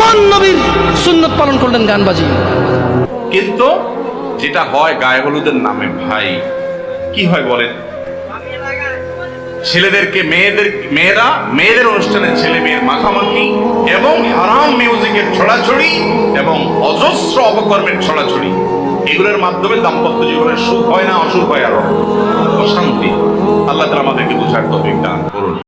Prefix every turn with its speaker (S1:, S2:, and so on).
S1: কোন নবীর সুন্নত পালন করলেন গান বাজিয়ে
S2: কিন্তু যেটা হয় গায়ে হলুদের নামে, ভাই, কি হয় বলেন? ছেলেদেরকে, মেয়েদের, মেয়েরা, মেয়েদের অনুষ্ঠানে ছেলে মেয়ের মাখামাখি এবং হারাম মিউজিকের ছড়াছড়ি এবং অজস্র অপকর্মের ছড়াছড়ি। এগুলোর মাধ্যমে দাম্পত্য জীবনের সুখ হয় না, অসুখ হয় আরও। অশান্তি। আল্লাহ তালা আমাদেরকে বুঝার তফিক দান করুন।